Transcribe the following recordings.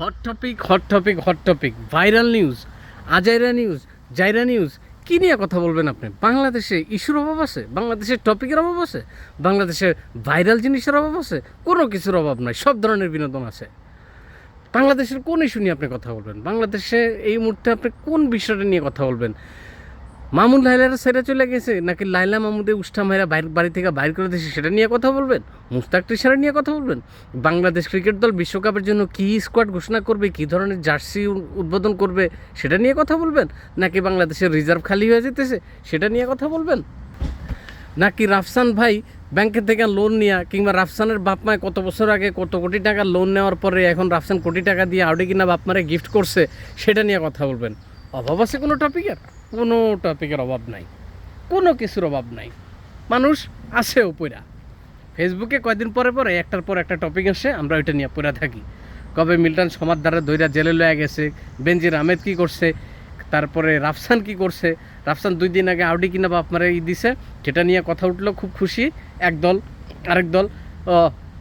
Hot topic hot topic hot topic viral news আজাইরা news জাইরা news কী নিয়ে কথা বলবেন আপনি? বাংলাদেশে ইস্যুর অভাব আছে? বাংলাদেশের টপিকের অভাব আছে? বাংলাদেশে ভাইরাল জিনিসের অভাব আছে? কোনো কিছুর অভাব নাই, সব ধরনের বিনোদন আছে। বাংলাদেশের কোন ইস্যু নিয়ে আপনি কথা বলবেন? বাংলাদেশে এই মুহূর্তে আপনি কোন বিষয়টা নিয়ে কথা বলবেন? মামুন লাইলারা সেরে চলে গেছে? নাকি লাইলা মামুদের উষ্ঠা মায়েরা বাইর বাড়ি থেকে বাইর করে দিয়েছে? সেটা নিয়ে কথা বলবেন? মুস্তাক টিসারা নিয়ে কথা বলবেন? বাংলাদেশ ক্রিকেট দল বিশ্বকাপের জন্য কী স্কোয়াড ঘোষণা করবে? কী ধরনের জার্সি উদ্বোধন করবে? সেটা নিয়ে কথা বলবেন? নাকি বাংলাদেশের রিজার্ভ খালি হয়ে যেতেছে? সেটা নিয়ে কথা বলবেন? নাকি রাফসান ভাই ব্যাংকের থেকে লোন নেওয়া কিংবা রাফসানের বাপ মায় কত বছর আগে কত কোটি টাকা লোন নেওয়ার পরে এখন রাফসান কোটি টাকা দিয়ে আউডি কিনা বাপ মারে গিফট করছে, সেটা নিয়ে কথা বলবেন? অভাব আছে কোনো টপিকের কোনো টপিকের অভাব নাই। কোনো কিছুর অভাব নাই। মানুষ আছে উপরা ফেসবুকে কয়দিন পরে পরে একটার পর একটা টপিক আসে, আমরা ওইটা নিয়ে পড়ে থাকি। কবে মিল্টন সমাদ দ্বারা দইরা জেলে লয়ে গেছে বেঞ্জির আহমেদ কি করছে, তারপরে রাফসান কি করছে, রাফসান দুই দিন আগে আউডি কিনা বাপ মারে ই দিছে, সেটা নিয়ে কথা উঠল, খুব খুশি, এক দল, আরেক দল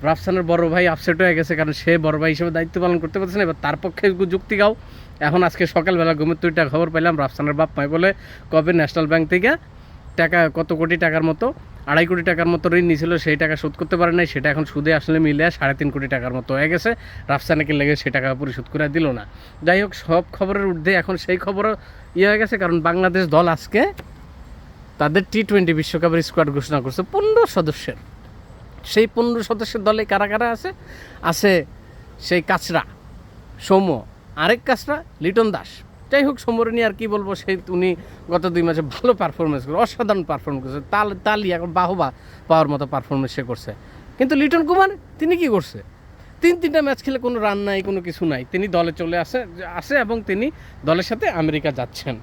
রাফসানের বড় ভাই আপসেট হয়ে গেছে, কারণ সে বড় ভাই হিসেবে দায়িত্ব পালন করতে পারছে না, এবার তার পক্ষে যুক্তি গাও। এখন আজকে সকালবেলা ঘুমের তুইটা খবর পেলাম, রাফসানের বাপ মাই বলে, কবে ন্যাশনাল ব্যাংক থেকে টাকা, কত কোটি টাকার মতো, আড়াই কোটি টাকার মতো ঋণ নিয়েছিল, সেই টাকা শোধ করতে পারে নাই, সেটা এখন সুদে আসলে মিলে সাড়ে তিন কোটি টাকার মতো হয়ে গেছে, রাফসানাকে লেগে সেই টাকা পরিশোধ করে দিল না। যাই হোক, সব খবরের ঊর্ধ্বে এখন সেই খবরও ইয়ে হয়ে গেছে, কারণ বাংলাদেশ দল আজকে তাদের টি টোয়েন্টি বিশ্বকাপের স্কোয়াড ঘোষণা করছে, পনেরো সদস্যের। সেই পনেরো সদস্যের দলে কারা কারা আছে? আছে সেই কাচরা, সৌম্য আরেক কাচরা লিটন দাস। যাই হোক সমরণী আর কি বলব সেই উনি গত দুই মাসে ভালো পারফরমেন্স করে, অসাধারণ পারফরমেন্স করছে। তাল তালি এখন বাহবা পাওয়ার মতো পারফরমেন্স সে করছে। কিন্তু লিটন কুমার, তিনি কি করছে? তিন, তিনটা ম্যাচ খেলে কোনো রান নাই, কোনো কিছু নাই। তিনি দলে চলে আসে আসে এবং তিনি দলের সাথে আমেরিকা যাচ্ছেন।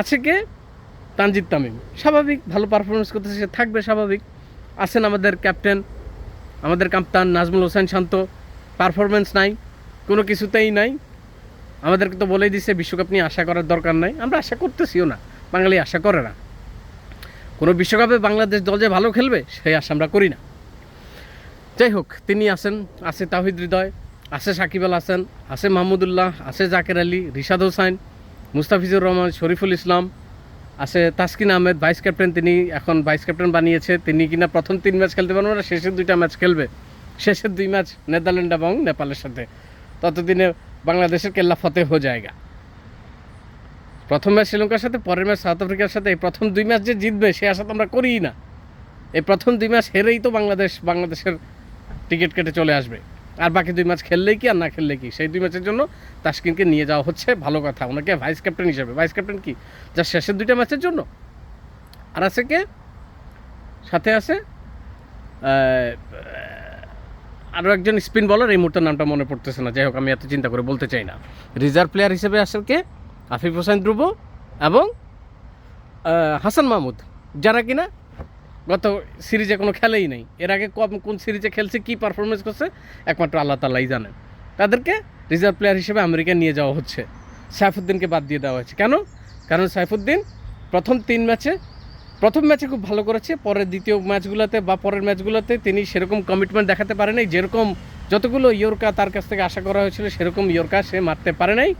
আছে কে? তানজিদ তামিম। স্বাভাবিক, ভালো পারফরমেন্স করতেছে, সে থাকবে স্বাভাবিক। আছেন আমাদের ক্যাপ্টেন আমাদের কাপ্তান নাজমুল হোসেন শান্ত। পারফরমেন্স নাই, কোনো কিছুতেই নাই। আমাদেরকে তো বলেই দিছে, বিশ্বকাপ নিয়ে আশা করার দরকার নাই। আমরা আশা করতেছিও না। বাঙালি আশা করে না। কোনো বিশ্বকাপে বাংলাদেশ দল যে ভালো খেলবে, সেই আশা আমরা করি না। যাই হোক, তিনি আছেন, আছে তাহিদ হৃদয়, আছে সাকিব আল হাসান, আছে মাহমুদুল্লাহ, আছে জাকের আলী, রিশাদ হোসাইন, মুস্তাফিজুর রহমান, শরীফুল ইসলাম, আছে তাসকিন আহমেদ, ভাইস ক্যাপ্টেন তিনি এখন ভাইস ক্যাপ্টেন বানিয়েছে। তিনি কিনা প্রথম তিন ম্যাচ খেলতে পারবেন না, শেষের দুইটা ম্যাচ খেলবে। শেষের দুই ম্যাচ নেদারল্যান্ড এবং নেপালের সাথে। ততদিনে বাংলাদেশের কেল্লা ফতে হয়ে জায়গা। প্রথম ম্যাচ শ্রীলঙ্কার সাথে, পরের ম্যাচ সাউথ আফ্রিকার সাথে, এই প্রথম দুই ম্যাচ যে জিতবে, সে আশা তো আমরা করিই না। এই প্রথম দুই ম্যাচ হেরেই তো বাংলাদেশ, বাংলাদেশের টিকিট কেটে চলে আসবে। আর বাকি দুই ম্যাচ খেললেই কি, আর না খেললে কি? সেই দুই ম্যাচের জন্য তাসকিনকে নিয়ে যাওয়া হচ্ছে, ভালো কথা। ওনাকে ভাইস ক্যাপ্টেন হিসেবে। ভাইস ক্যাপ্টেন কি? যা শেষের দুইটা ম্যাচের জন্য। আর আছে কে? সাথে আছে আরও একজন স্পিন বলার এই মুহূর্তে নামটা মনে পড়তেছে না। যাই হোক, আমি এত চিন্তা করে বলতে চাই না। রিজার্ভ প্লেয়ার হিসেবে আসেন কে? আফিফ হোসেন ধ্রুব এবং হাসান মাহমুদ। যারা কিনা গত সিরিজে কোনো খেলেই নেই। এর আগে কোন সিরিজে খেলছে, কী পারফরমেন্স করছে, একমাত্র আল্লাহ তাল্লাই জানেন। তাদেরকে রিজার্ভ প্লেয়ার হিসেবে আমেরিকা নিয়ে যাওয়া হচ্ছে। সাইফুদ্দিনকে বাদ দিয়ে দেওয়া হয়েছে। কেন? কারণ সাইফুদ্দিন প্রথম তিন ম্যাচে প্রথম ম্যাচে খুব ভালো করেছে পরের দ্বিতীয় ম্যাচগুলোতে বা পরের ম্যাচগুলোতে তিনি সেরকম কমিটমেন্ট দেখাতে পারে নাই। যেরকম যতগুলো ইয়র্কা তার কাছ থেকে আশা করা হয়েছিল, সেরকম ইয়র্কা সে মারতে পারে নাই,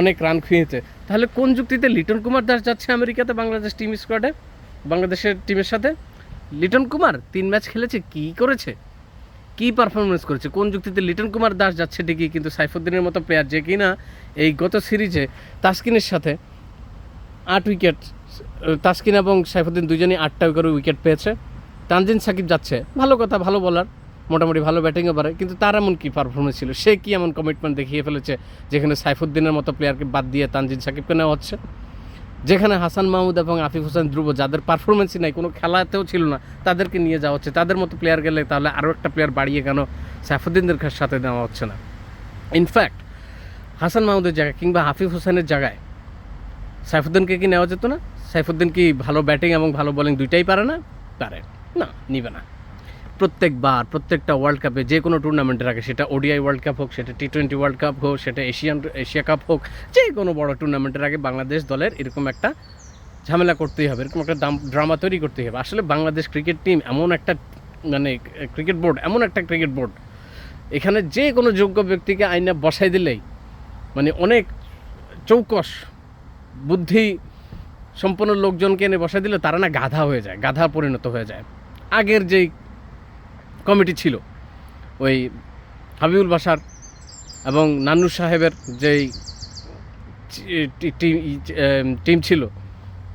অনেক রান খুঁয়েছে। তাহলে কোন যুক্তিতে লিটন কুমার দাস যাচ্ছে আমেরিকাতে বাংলাদেশ টিম স্কোয়াডে বাংলাদেশের টিমের সাথে? লিটন কুমার তিন ম্যাচ খেলেছে, কি করেছে? কি পারফরমেন্স করেছে? কোন যুক্তিতে লিটন কুমার দাস যাচ্ছে ঠিকই, কিন্তু সাইফুদ্দিনের মতো প্লেয়ার যে কিনা এই গত সিরিজে তাসকিনের সাথে আট উইকেট তাসকিন এবং সাইফুদ্দিন দুজনেই আটটা করে উইকেট পেয়েছে। তানজিন সাকিব যাচ্ছে। ভালো কথা, ভালো বলার মোটামুটি ভালো ব্যাটিংও পারে, কিন্তু তার এমন কী পারফরমেন্স ছিল? সে কি এমন কমিটমেন্ট দেখিয়ে ফেলেছে যেখানে সাইফুদ্দিনের মতো প্লেয়ারকে বাদ দিয়ে তানজিন সাকিবকে নেওয়া হচ্ছে? যেখানে হাসান মাহমুদ এবং আফিফ হোসেন ধ্রুব, যাদের পারফরমেন্সই নাই, কোনো খেলাতেও ছিল না, তাদেরকে নিয়ে যাওয়া হচ্ছে। তাদের মতো প্লেয়ার গেলে তাহলে আরও একটা প্লেয়ার বাড়িয়ে কেন সাইফুদ্দিনদের সাথে নেওয়া হচ্ছে না? ইনফ্যাক্ট হাসান মাহমুদের জায়গায় কিংবা হাফিফ হোসেনের জায়গায় সাইফুদ্দিনকে কি নেওয়া যেত না? সাইফুদ্দিন কি ভালো ব্যাটিং এবং ভালো বোলিং দুইটাই পারে না? পারে। না, নিবে না। প্রত্যেকবার, প্রত্যেকটা ওয়ার্ল্ড কাপে যে কোনো টুর্নামেন্টের আগে, সেটা ওডিআই ওয়ার্ল্ড কাপ হোক, সেটা টি টোয়েন্টি ওয়ার্ল্ড কাপ হোক, সেটা এশিয়ান এশিয়া কাপ হোক, যে কোনো বড় টুর্নামেন্টের আগে বাংলাদেশ দলের এরকম একটা ঝামেলা করতেই হবে, এরকম একটা ড্রামা তৈরি করতেই হবে। আসলে বাংলাদেশ ক্রিকেট টিম এমন একটা মানে ক্রিকেট বোর্ড এমন একটা ক্রিকেট বোর্ড এখানে যে কোনো যোগ্য ব্যক্তিকে আইনে বসাই দিলেই মানে অনেক চৌকস, বুদ্ধি সম্পন্ন লোকজনকে এনে বসাই দিলে তারা না গাধা হয়ে যায়, গাধা পরিণত হয়ে যায়। আগের যেই কমিটি ছিল, ওই হাবিবুল বাসার এবং নান্নু সাহেবের যেই টিম ছিল,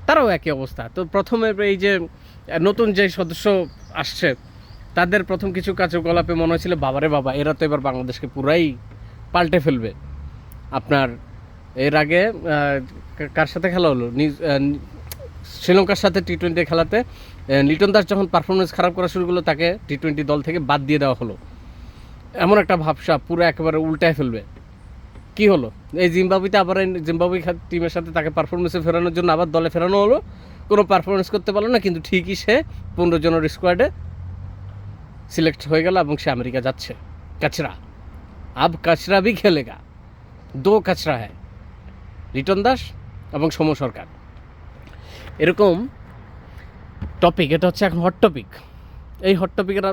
তারাও একই অবস্থা। তো প্রথমে এই যে নতুন যে সদস্য আসছে, তাদের প্রথম কিছু কার্যকলাপে মনে হয়েছিল, বাবারে বাবা, এরা তো এবার বাংলাদেশকে পুরাই পাল্টে ফেলবে। আপনার এর আগে কার সাথে খেলা হলো? শ্রীলঙ্কার সাথে টি টোয়েন্টি খেলাতে লিটন দাস যখন পারফরমেন্স খারাপ করা শুরু করল, তাকে টি টোয়েন্টি দল থেকে বাদ দিয়ে দেওয়া হলো। এমন একটা ভাবসা, পুরো একেবারে উল্টায় ফেলবে। কি হলো? এই জিম্বাবুতে আবার জিম্বাবুই টিমের সাথে তাকে পারফরমেন্সে ফেরানোর জন্য আবার দলে ফেরানো হলো। কোনো পারফরমেন্স করতে পারল না, কিন্তু ঠিকই সে পনেরো জনের স্কোয়াডে সিলেক্ট হয়ে গেল এবং সে আমেরিকা যাচ্ছে। কাচরা আব কাচরা ভি খেলেগা। দো কাচরা হ্যায়। রিটন দাস এবং সম সরকার। এরকম টপিক এটা হচ্ছে এখন হট টপিক এই হট টপিকের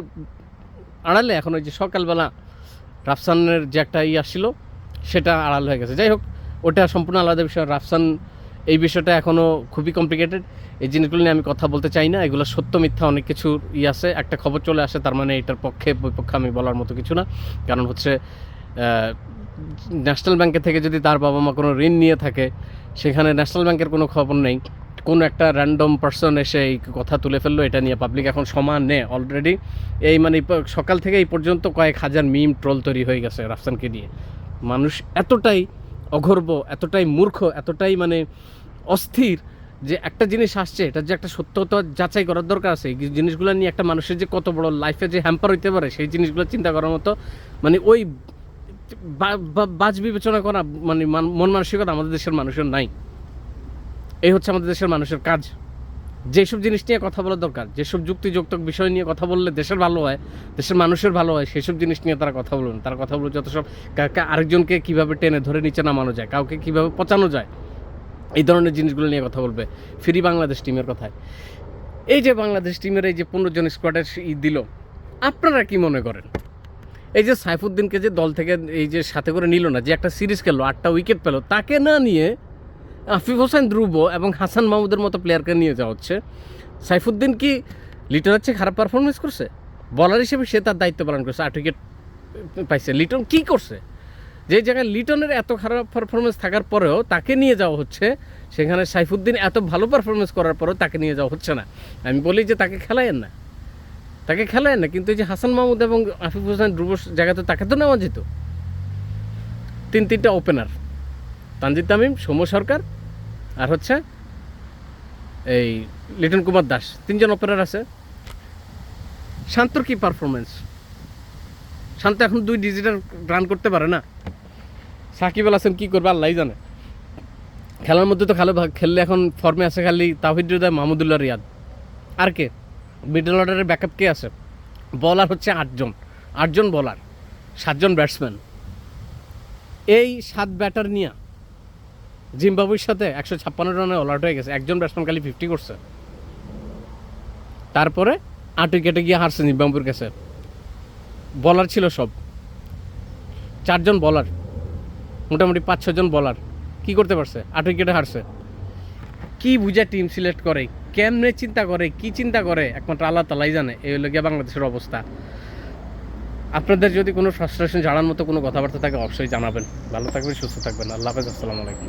আড়ালে এখন ওই যে সকালবেলা রাফসানের যে একটা ই আসছিল, সেটা আড়াল হয়ে গেছে। যাই হোক, ওটা সম্পূর্ণ আলাদা বিষয়। রাফসান এই বিষয়টা এখনও খুবই কমপ্লিকেটেড এই জিনিসগুলো নিয়ে আমি কথা বলতে চাই না। এগুলো সত্য, মিথ্যা অনেক কিছু ই আছে। একটা খবর চলে আসে, তার মানে এটার পক্ষে, বিপক্ষে আমি বলার মতো কিছু না। কারণ হচ্ছে ন্যাশনাল ব্যাংকের থেকে যদি তার বাবা মা কোনো ঋণ নিয়ে থাকে, সেখানে ন্যাশনাল ব্যাংকের কোনো খবর নেই। কোনো একটা র্যান্ডম পার্সন এসে এই কথা তুলে ফেলল, এটা নিয়ে পাবলিক এখন সমান নে অলরেডি এই মানে সকাল থেকে এই পর্যন্ত কয়েক হাজার মিম ট্রোল তৈরি হয়ে গেছে রাফসানকে নিয়ে। মানুষ এতটাই অগর্ব এতটাই মূর্খ, এতটাই মানে অস্থির যে একটা জিনিস আসছে এটা যে একটা সত্যতা যাচাই করার দরকার আছে। এই জিনিসগুলো নিয়ে একটা মানুষের যে কত বড় লাইফে যে হ্যাম্পার হইতে পারে, সেই জিনিসগুলো চিন্তা করার মতো মানে ওই বাজ বিবেচনা করা মানে মন মানসিকতা আমাদের দেশের মানুষের নাই। এই হচ্ছে আমাদের দেশের মানুষের কাজ। যেসব জিনিস নিয়ে কথা বলা দরকার, যেসব যুক্তিযুক্ত বিষয় নিয়ে কথা বললে দেশের ভালো হয়, দেশের মানুষের ভালো হয়, সেসব জিনিস নিয়ে তারা কথা বলবেন তারা কথা বলবে যত সব কা- কা- আরেকজনকে কীভাবে টেনে ধরে নিচে নামানো যায়, কাউকে কীভাবে পচানো যায়, এই ধরনের জিনিসগুলো নিয়ে কথা বলবে। ফ্রি বাংলাদেশ টিমের কথায়। এই যে বাংলাদেশ টিমের এই যে পনেরো জন স্কোয়াডের ই দিল, আপনারা কি মনে করেন? এই যে সাইফুদ্দিনকে যে দল থেকে এই যে সাথে করে নিল না, যে একটা সিরিজ খেললো, আটটা উইকেট পেল, তাকে না নিয়ে আফিফ হোসেন ধ্রুব এবং হাসান মাহমুদের মতো প্লেয়ারকে নিয়ে যাওয়া হচ্ছে। সাইফুদ্দিন কি লিটনের চেয়ে খারাপ পারফরমেন্স করছে? বলার হিসেবে সে তার দায়িত্ব পালন করছে, আট উইকেট পাইছে। লিটন কি করছে? যে জায়গায় লিটনের এত খারাপ পারফরমেন্স থাকার পরেও তাকে নিয়ে যাওয়া হচ্ছে, সেখানে সাইফুদ্দিন এত ভালো পারফরমেন্স করার পরেও তাকে নিয়ে যাওয়া হচ্ছে না। আমি বলি যে তাকে খেলায়েন না। তাকে খেলায় না, কিন্তু এই যে হাসান মাহমুদ এবং আফিফ হোসেন ধ্রুব জায়গাতে তাকে তো নেওয়া যেত। তিন তিনটা ওপেনার তানজিদ তামিম, সৌম্য সরকার আর হচ্ছে এই লিটন কুমার দাস, তিনজন ওপেনার আছে। শান্তর কি পারফরমেন্স শান্ত এখন দুই ডিজিটাল রান করতে পারে না। সাকিব আল হাসান কী করবে আল্লাহ জানে। খেলার মধ্যে তো খেলো খেললে এখন ফর্মে আছে খালি তাহিদ হৃদয়, মাহমুদুল্লাহ রিয়াদ। আর কে? মিডল অর্ডারের ব্যাকআপ কে আছে? বলার হচ্ছে আটজন। আটজন বলার সাতজন ব্যাটসম্যান এই সাত ব্যাটার নিয়ে জিম্বাবুর সাথে একশো ছাপ্পান্ন রানে অল আউট হয়ে গেছে। একজন ব্যাটসম্যান খালি ফিফটি করছে। তারপরে আট উইকেটে গিয়ে হারছে জিম্বাবুর কাছে। বলার ছিল সব। চারজন বলার মোটামুটি পাঁচ ছজন বলার কি করতে পারছে? আট উইকেটে হারছে। কি বুঝে টিম সিলেক্ট করে? কেমনে চিন্তা করে, কি চিন্তা করে? একমাত্র আল্লাহ তালাই জানে, এই হলো গিয়ে বাংলাদেশের অবস্থা। আপনাদের যদি কোনো ফ্রাস্ট্রেশন জানার মতো কোনো কথাবার্তা থাকে, অবশ্যই জানাবেন। ভালো থাকবেন, সুস্থ থাকবেন। আল্লাহ হাফেজ, আসসালামু আলাইকুম।